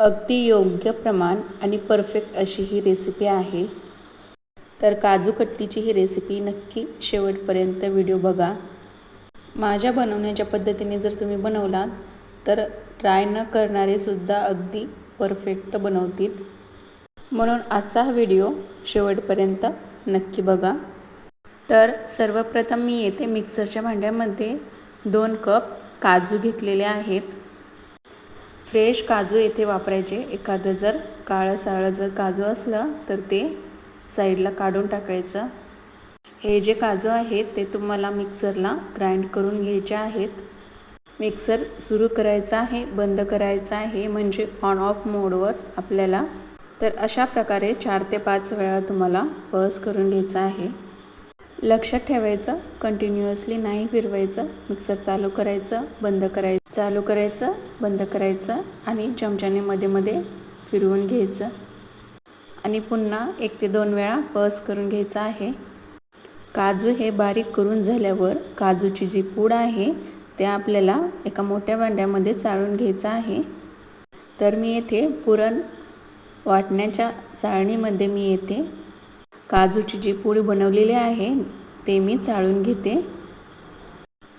अगदी योग्य प्रमाण आणि परफेक्ट अशी ही रेसिपी आहे. तर काजू कटलीची ही रेसिपी नक्की शेवटपर्यंत व्हिडिओ बघा. माझ्या बनवण्याच्या पद्धतीने जर तुम्ही बनवलात तर ट्राय न करणारेसुद्धा अगदी परफेक्ट बनवतील. म्हणून आजचा हा व्हिडिओ शेवटपर्यंत नक्की बघा. तर सर्वप्रथम मी येथे मिक्सरच्या भांड्यामध्ये. दोन कप काजू घेतलेले आहेत. फ्रेश काजू येथे वापरायचे. एखादं जर काळं साळं जर काजू असलं तर ते साईडला काढून टाकायचं. हे जे काजू आहेत ते तुम्हाला मिक्सरला ग्राइंड करून घ्यायचे आहेत. मिक्सर सुरू करायचा आहे बंद करायचा आहे म्हणजे ऑन ऑफ मोडवर आपल्याला. तर अशा प्रकारे चार ते पाच वेळा तुम्हाला पस करून घ्यायचा आहे. लक्षात ठेवायचं कंटिन्युअसली नाही फिरवायचं मिक्सर चालू करायचं बंद करायचं. चालू करायचं बंद करायचं आणि चमच्याने मध्ये मध्ये फिरवून घ्यायचं. आणि पुन्हा एक ते दोन वेळा पस करून घ्यायचं आहे. काजू हे बारीक करून झाल्यावर काजूची जी पूड आहे ते आपल्याला एका मोठ्या भांड्यामध्ये चाळून घ्यायचं आहे. तर मी येथे पुरण वाटण्याच्या चाळणीमध्ये मी येते. काजूची जी पूड बनवलेली आहे ते मी चाळून घेते.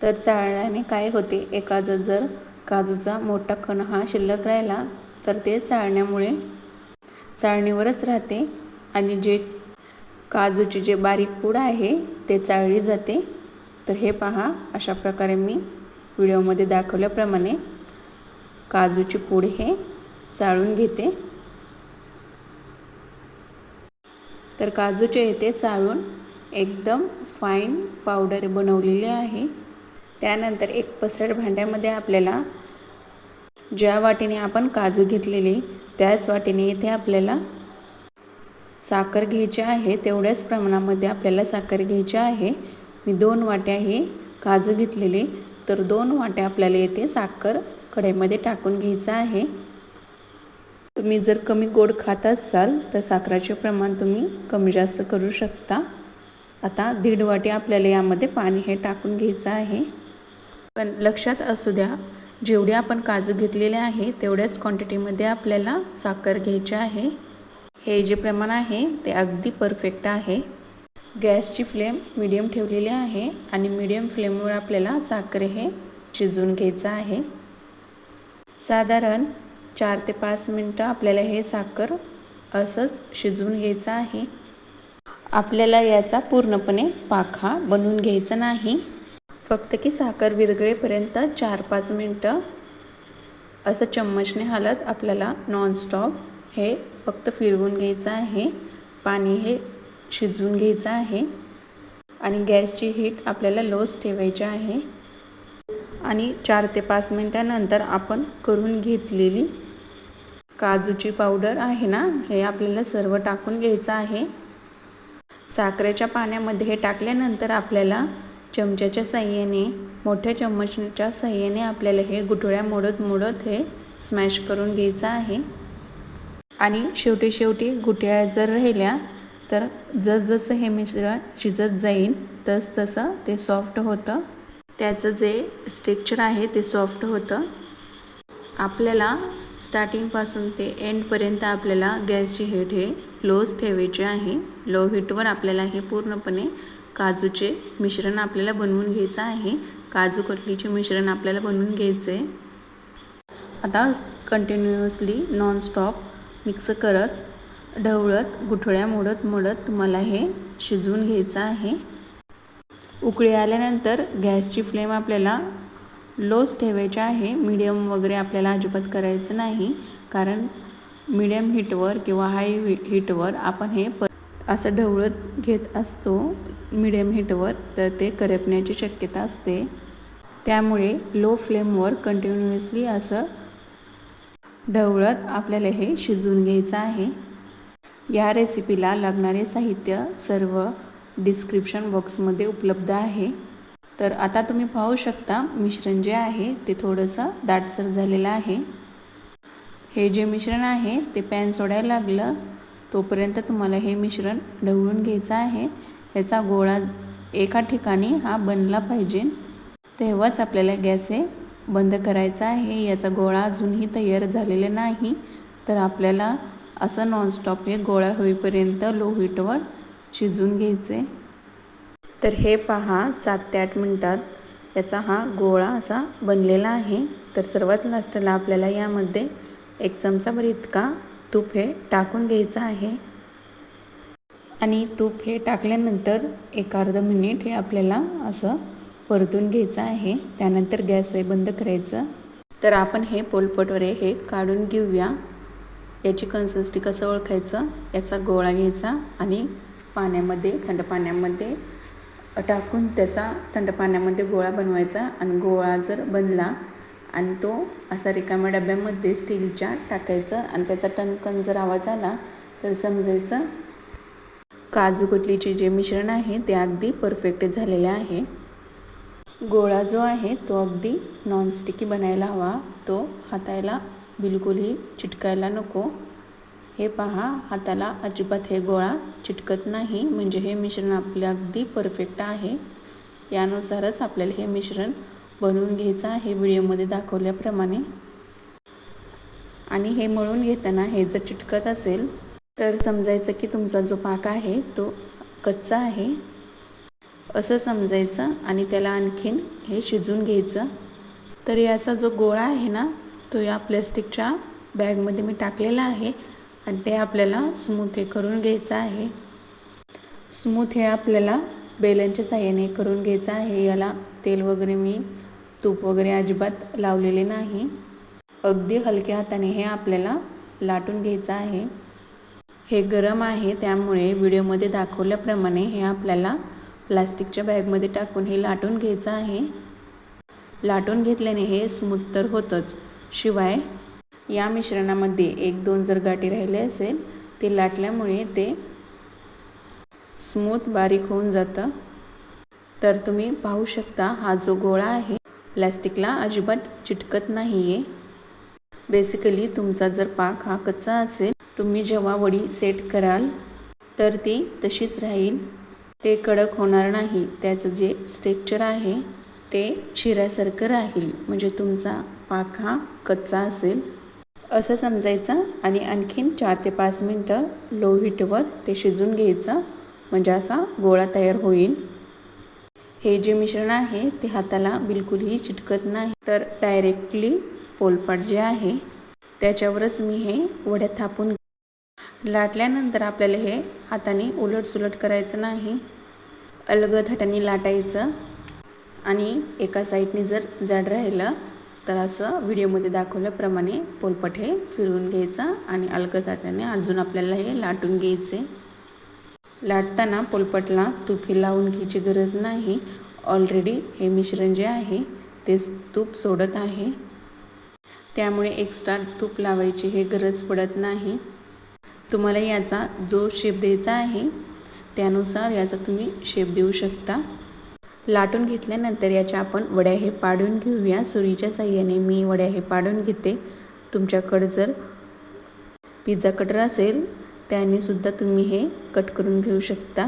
तर चाळल्याने काय होते? एखादं जर काजूचा मोठा कण हा शिल्लक राहिला तर ते चाळण्यामुळे चाळणीवरच राहते आणि जे काजूची जे बारीक पूड आहे ते चाळली जाते. तर हे पहा अशा प्रकारे मी व्हिडिओमध्ये दाखवल्याप्रमाणे काजूची पूड हे चाळून घेते. तर काजूचे येथे चाळून एकदम फाईन पावडर बनवलेली आहे. त्यानंतर एक पसरट भांड्यामध्ये आपल्याला ज्या वाटीने आपण काजू घेतलेली त्याच वाटीने इथे आपल्याला साखर घ्यायची आहे. तेवढ्याच प्रमाणामध्ये आपल्याला साखर घ्यायची आहे. मी दोन वाट्या हे काजू घेतलेले. तर दोन वाट्या आपल्याला येथे साखर कढईमध्ये टाकून घ्यायचं आहे. तुम्ही जर कमी गोड खात असाल तर साखराचे प्रमाण तुम्ही कमी जास्त करू शकता. आता दीड वाटी आपल्याला यामध्ये पाणी हे टाकून घ्यायचं आहे. पण लक्षात असू द्या जेवढे आपण काजू घेतलेले आहे तेवढ्याच क्वांटिटीमध्ये आपल्याला साखर घ्यायची आहे. हे जे प्रमाण आहे ते अगदी परफेक्ट आहे. गॅसची फ्लेम मिडियम ठेवलेली आहे आणि मीडियम फ्लेमवर आपल्याला साखर हे शिजवून घ्यायचं आहे. साधारण चार ते पाच मिनटं आपल्याला हे साखर असंच शिजवून घ्यायचं आहे. आपल्याला याचा पूर्णपणे पाखा बनवून घ्यायचा नाही. फक्त की साखर विरगळेपर्यंत चार पाच मिनटं. असं चम्मचने हलत आपल्याला नॉनस्टॉप हे फक्त फिरवून घ्यायचं आहे. पाणी हे शिजवून घ्यायचं आहे. आणि गॅसची हीट आपल्याला लोच ठेवायची आहे. आणि चार ते पाच मिनटानंतर आपण करून घेतलेली काजूची पावडर आहे ना हे आपल्याला सर्व टाकून घ्यायचं आहे. साखरेच्या पाण्यामध्ये हे टाकल्यानंतर आपल्याला चमच्याच्या साह्याने मोठ्या चम्मचच्या साह्याने आपल्याला हे गुठळ्या मोडत मोडत हे स्मॅश करून घ्यायचं आहे. आणि शेवटी शेवटी गुठळ्या जर राहिल्या तर जसजसं हे मिश्रण शिजत जाईल तसतसं ते सॉफ्ट होतं. त्याचं जे स्ट्रेक्चर आहे ते सॉफ्ट होतं. आपल्याला स्टार्टिंगपासून ते एंडपर्यंत आपल्याला गॅसची हीट हे लोच ठेवायची आहे. लो हीटवर आपल्याला हे पूर्णपणे काजूचे मिश्रण आपल्याला बनवून घ्यायचं आहे. काजू कटलीचे मिश्रण आपल्याला बनवून घ्यायचं. आहे आता कंटिन्युअसली नॉनस्टॉप मिक्स करत ढवळत गुठळ्या मोडत मोडत तुम्हाला हे शिजवून घ्यायचं आहे. उकळी आल्यानंतर गॅसची फ्लेम आपल्याला लोच ठेवायची आहे. मीडियम वगैरे आपल्याला अजिबात करायचं नाही. कारण मीडियम हीटवर किंवा हाय हीटवर आपण हे प असं ढवळत घेत असतो. मिडियम हीटवर तर ते करपण्याची शक्यता असते. त्यामुळे लो फ्लेमवर कंटिन्युअसली असं ढवळत आपल्याला हे शिजवून घ्यायचं आहे. या रेसिपीला लागणारे साहित्य सर्व डिस्क्रिप्शन बॉक्समध्ये उपलब्ध आहे. तर आता तुम्ही पाहू शकता मिश्रण जे आहे ते थोडंसं दाटसर झालेलं आहे. हे जे मिश्रण आहे ते पॅन सोडायला लागलं. तोपर्यंत तुम्हाला हे मिश्रण ढवळून घ्यायचं आहे. याचा गोळा एका ठिकाणी हा बनला पाहिजे. तेव्हाच आपल्याला गॅस हे बंद करायचा आहे. याचा गोळा अजूनही तयार झालेला नाही. तर आपल्याला असं नॉनस्टॉप हे गोळा होईपर्यंत लो हीटवर शिजून घ्यायचे. तर हे पहा सात ते आठ मिनटात याचा हा गोळा असा बनलेला आहे. तर सर्वात लास्टला आपल्याला यामध्ये एक चमचाभर इतका तूप हे टाकून घ्यायचं आहे. आणि तूप हे टाकल्यानंतर एक अर्ध मिनिट हे आपल्याला असं परतून घ्यायचं आहे. त्यानंतर गॅस हे बंद करायचं. तर आपण हे पोलपटवरे हे काढून घेऊया. याची कन्सिस्टी कसं ओळखायचं? याचा गोळा घ्यायचा आणि पाण्यामध्ये थंड पाण्यामध्ये टाकून त्याचा थंड पाण्यामध्ये गोळा बनवायचा. आणि गोळा जर बनला आणि तो असा रिकाम्या डब्यामध्ये स्टीलच्या टाकायचं आणि त्याचा टणकण जर आवाज आला तर समजायचं काजू कटलीचे जे मिश्रण आहे ते अगदी परफेक्ट झालेले आहे. गोळा जो आहे तो अगदी नॉनस्टिकी बनायला हवा. तो हातायला बिलकुलही चिटकायला नको. हे पहा हाताला अजिबात हे गोळा चिटकत नाही. म्हणजे हे मिश्रण आपले अगदी परफेक्ट आहे. यानुसारच आपल्याला हे मिश्रण बनवून घ्यायचं आहे व्हिडिओमध्ये दाखवल्याप्रमाणे. आणि हे मळून घेताना हे जर चिटकत असेल तर समजायचं की तुमचा जो पाक आहे तो कच्चा आहे. असं समजायचं आणि त्याला आणखीन हे शिजून घ्यायचं. तर याचा जो गोळा आहे ना तो या प्लॅस्टिकच्या बॅगमध्ये मी टाकलेला आहे आणि ते आपल्याला स्मूथ हे करून घ्यायचं आहे. स्मूथ हे आपल्याला बेलनच्या साह्याने करून घ्यायचं आहे. याला तेल वगैरे मी तूप वगैरे अजिबात लावलेले नाही. अगदी हलक्या हाताने हे आपल्याला लाटून घ्यायचं आहे. हे गरम आहे त्यामुळे व्हिडिओमध्ये दाखवल्याप्रमाणे हे आपल्याला प्लास्टिकच्या बॅगमध्ये टाकून हे लाटून घ्यायचं आहे. लाटून घेतल्याने हे स्मूथ तर होतंच. शिवाय या मिश्रणामध्ये एक दोन जर गाठी राहिले असेल ते लाटल्यामुळे ते स्मूथ बारीक होऊन जातं. तर तुम्ही पाहू शकता हा जो गोळा आहे प्लॅस्टिकला अजिबात चिटकत नाही आहे बेसिकली तुमचा जर पाक हा कच्चा असेल तुम्ही जेव्हा वडी सेट कराल तर ती तशीच राहील. ते कडक होणार नाही. त्याचं जे स्ट्रेक्चर आहे ते शिऱ्यासारखं राहील. म्हणजे तुमचा पाक हा कच्चा असेल. असं समजायचं आणि आणखीन चार ते पाच मिनटं लो हीटवर ते शिजून घ्यायचं. म्हणजे असा गोळा तयार होईल. हे जे मिश्रण आहे ते हाताला बिलकुलही चिटकत नाही. तर डायरेक्टली पोलपाट जे आहे त्याच्यावरच मी हे वड्या थापून लाटल्यानंतर आपल्याला हे हाताने उलटसुलट करायचं नाही. अलगद हाताने लाटायचं. आणि एका साईडने जर जाड राहिलं तर असं व्हिडिओमध्ये दाखवल्याप्रमाणे पोलपट हे फिरवून घ्यायचं आणि अलगद हाताने अजून आपल्याला हे लाटून घ्यायचे. लाटताना पोलपटला तूप हे लावून घ्यायची गरज नाही. ऑलरेडी हे मिश्रण जे आहे ते तूप सोडत आहे. त्यामुळे एक्स्ट्रा तूप लावायची हे गरज पडत नाही. तुम्हाला याचा जो शेप द्यायचा आहे त्यानुसार याचा तुम्ही शेप देऊ शकता. लाटून घेतल्यानंतर याच्या आपण वड्या हे पाडून घेऊया. सुरीच्या साह्याने मी वड्या हे पाडून घेते. तुमच्याकडं जर पिझ्झा कटर असेल त्यानेसुद्धा तुम्ही हे कट करून घेऊ शकता.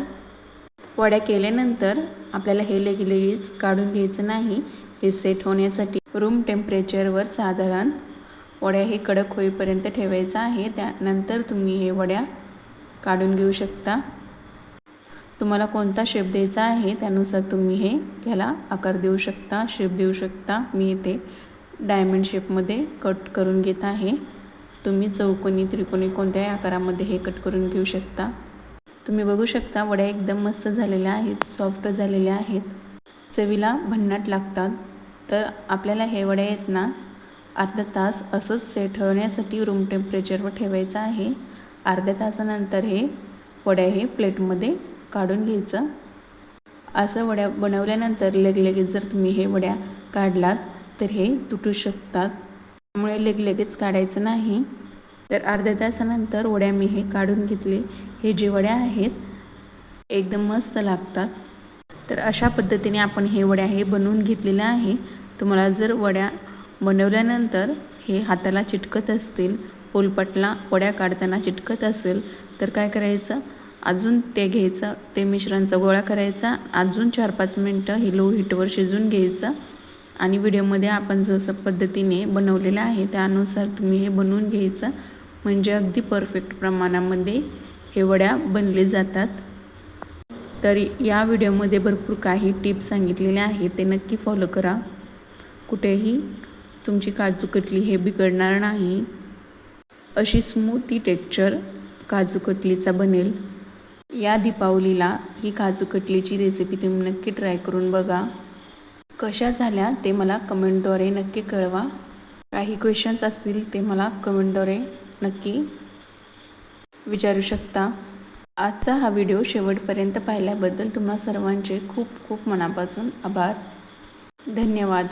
वड्या केल्यानंतर आपल्याला हे लगेच काढून घ्यायचं नाही. हे सेट होण्यासाठी रूम टेम्परेचरवर साधारण वड्या हे कडक होईपर्यंत ठेवायचं आहे. त्यानंतर तुम्ही हे वड्या काढून घेऊ शकता. तुम्हाला कोणता शेप द्यायचा आहे त्यानुसार तुम्ही हे ह्याला आकार देऊ शकता शेप देऊ शकता. मी इथे डायमंड शेपमध्ये कट करून घेत आहे. तुम्ही चौकोनी त्रिकोणी कोणत्याही आकारामध्ये हे कट करून घेऊ शकता. तुम्ही बघू शकता वड्या एकदम मस्त झालेल्या आहेत सॉफ्ट झालेल्या आहेत. चवीला भन्नाट लागतात. तर आपल्याला हे वड्या आहेत ना अर्धा तास असंच सेट होण्यासाठी रूम टेम्परेचरवर ठेवायचं आहे. अर्ध्या तासानंतर हे वड्या हे प्लेटमध्ये काढून घ्यायचं. असं वड्या बनवल्यानंतर लगेच जर तुम्ही हे वड्या काढलात तर हे तुटू शकतात. त्यामुळे लगेच काढायचं नाही. तर अर्ध्या तासानंतर वड्या मी हे काढून घेतले. हे जे वड्या आहेत एकदम मस्त लागतात. तर अशा पद्धतीने आपण हे वड्या हे बनवून घेतलेल्या आहे. तुम्हाला जर वड्या बनवल्यानंतर हे हाताला चिटकत असतील पोलपटला वड्या काढताना चिटकत असेल तर काय करायचं? अजून ते घ्यायचं ते मिश्रणचा गोळा करायचा अजून चार पाच मिनटं ही लो हीटवर शिजून घ्यायचं आणि व्हिडिओमध्ये आपण जसं पद्धतीने बनवलेलं आहे त्यानुसार तुम्ही हे बनवून घ्यायचं. म्हणजे अगदी परफेक्ट प्रमाणामध्ये हे वड्या बनले जातात. तर या व्हिडिओमध्ये भरपूर काही टिप्स सांगितलेल्या आहेत ते नक्की फॉलो करा. कुठेही तुमची काजू कटली हे बिघडणार नाही. अशी स्मूथी टेक्चर काजू कटलीचा बनेल. या दीपावलीला ही काजू कटलीची रेसिपी तुम्ही नक्की ट्राय करून बघा. कशा झाल्या ते मला कमेंटद्वारे नक्की कळवा. काही क्वेश्चन्स असतील ते मला कमेंटद्वारे नक्की विचारू शकता. आजचा हा व्हिडिओ शेवटपर्यंत पाहिल्याबद्दल तुम्हा सर्वांचे खूप खूप मनापासून आभार. धन्यवाद.